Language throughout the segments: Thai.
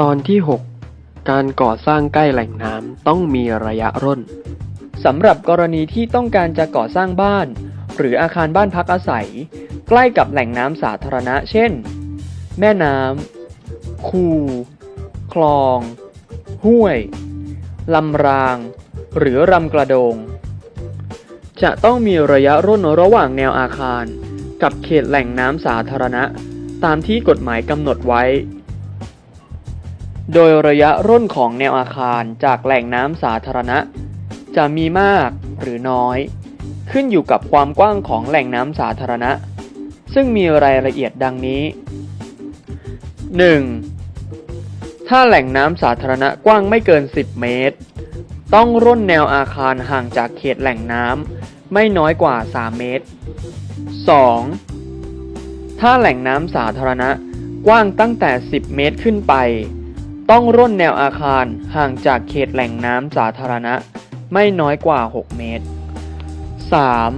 ตอนที่ 6 การก่อสร้างใกล้แหล่งน้ำต้องมีระยะร่นสำหรับกรณีที่ต้องการจะก่อสร้างบ้าน หรืออาคารบ้านพักอาศัย ใกล้กับแหล่งน้ำสาธารณะ เช่น แม่น้ำคู คลอง ห้วย ลำราง หรือลำกระโดง จะต้องมีระยะร่นระหว่างแนวอาคาร กับเขตแหล่งน้ำสาธารณะ ตามที่กฎหมายกำหนดไว้ โดยระยะร่นของแนวอาคารจากแหล่งน้ำสาธารณะ จะมีมากหรือน้อย ขึ้นอยู่กับความกว้างของแหล่งน้ำสาธารณะ ซึ่งมีรายละเอียดดังนี้ 1. ถ้าแหล่งน้ำสาธารณะกว้างไม่เกิน 10 เมตร ต้องร่นแนวอาคารห่างจากเขตแหล่งน้ำไม่น้อยกว่า 3 เมตร 2. ถ้าแหล่งน้ำสาธารณะกว้างตั้งแต่ 10 เมตรขึ้นไป ต้องร่นแนวอาคารห่างจากเขตแหล่งน้ำสาธารณะ ไม่น้อยกว่า 6 เมตร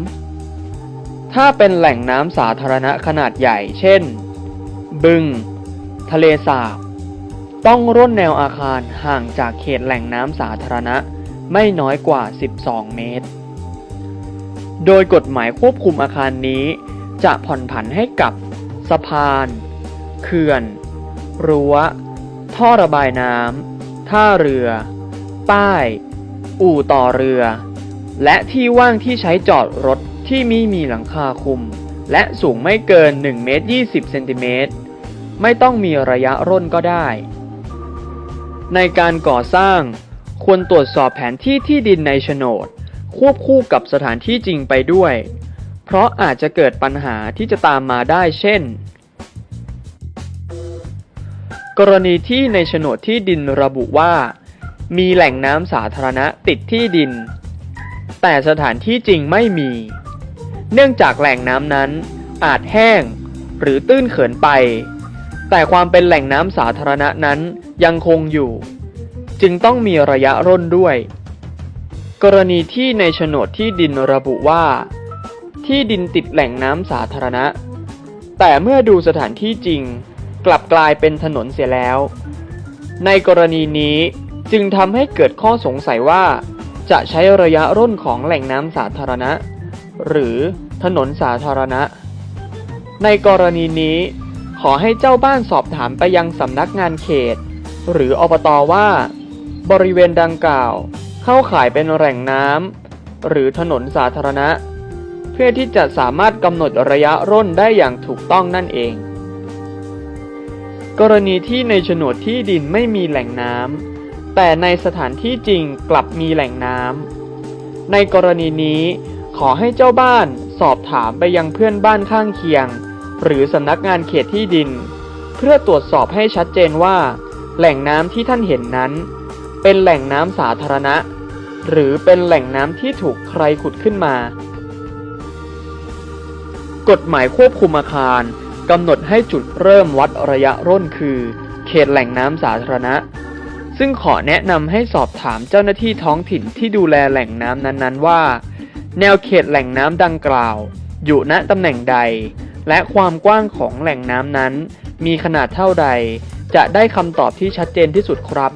3. ถ้าเป็นแหล่งน้ำสาธารณะขนาดใหญ่ เช่น บึง ทะเลสาบ ต้องร่นแนวอาคารห่างจากเขตแหล่งน้ำสาธารณะ ไม่น้อยกว่า 12 เมตร โดยกฎหมายควบคุมอาคารนี้ จะผ่อนผันให้กับสะพาน เขื่อน รั้ว ท่อระบายน้ำ ท่าเรือ ป้าย อู่ต่อเรือ และที่ว่างที่ใช้จอดรถที่มีมีหลังคาคุม และสูงไม่เกิน1เมตร20เซนติเมตร ไม่ต้องมีระยะร่นก็ได้ ในการก่อสร้าง ควรตรวจสอบแผนที่ที่ดินในโฉนด ควบคู่กับสถานที่จริงไปด้วย เพราะอาจจะเกิดปัญหาที่จะตามมาได้เช่น กรณีที่ในโฉนดที่ดินระบุว่า มีแหล่งน้ำสาธารณะติดที่ดิน แต่สถานที่จริงไม่มี เนื่องจากแหล่งน้ำนั้นอาจแห้งหรือตื้นเขินไป แต่ความเป็นแหล่งน้ำสาธารณะนั้นยังคงอยู่ จึงต้องมีระยะร่นด้วย กรณีที่ในโฉนดที่ดินระบุว่า ที่ดินติดแหล่งน้ำสาธารณะ แต่เมื่อดูสถานที่จริง กลับกลายเป็นถนนเสียแล้ว ในกรณีนี้จึงทำให้เกิดข้อสงสัยว่า จะใช้ระยะร่นของแหล่งน้ำสาธารณะ หรือถนนสาธารณะ ในกรณีนี้ ขอให้เจ้าบ้านสอบถามไปยังสำนักงานเขต หรืออบตว่า บริเวณดังกล่าว เข้าข่ายเป็นแหล่งน้ำหรือถนนสาธารณะ เพื่อที่จะสามารถกำหนดระยะร่นได้อย่างถูกต้องนั่นเอง กรณีที่ในโฉนดที่ดินไม่มีแหล่งน้ำแต่ในสถานที่จริงกลับมีแหล่งน้ำในกรณีนี้ขอให้เจ้าบ้านสอบถามไปยังเพื่อนบ้านข้างเคียง หรือสำนักงานเขตที่ดิน เพื่อตรวจสอบให้ชัดเจนว่า แหล่งน้ำที่ท่านเห็นนั้น เป็นแหล่งน้ำสาธารณะ หรือเป็นแหล่งน้ำที่ถูกใครขุดขึ้นมา กฎหมายควบคุมอาคาร กำหนดให้จุดเริ่มวัดระยะร่นคือ เขตแหล่งน้ำสาธารณะ ซึ่งขอแนะนำให้สอบถามเจ้าหน้าที่ท้องถิ่นที่ดูแลแหล่งน้ำนั้นๆ ว่า แนวเขตแหล่งน้ำดังกล่าว อยู่ณตำแหน่งใด และความกว้างของแหล่งน้ำนั้น มีขนาดเท่าใด จะได้คำตอบที่ชัดเจนที่สุดครับ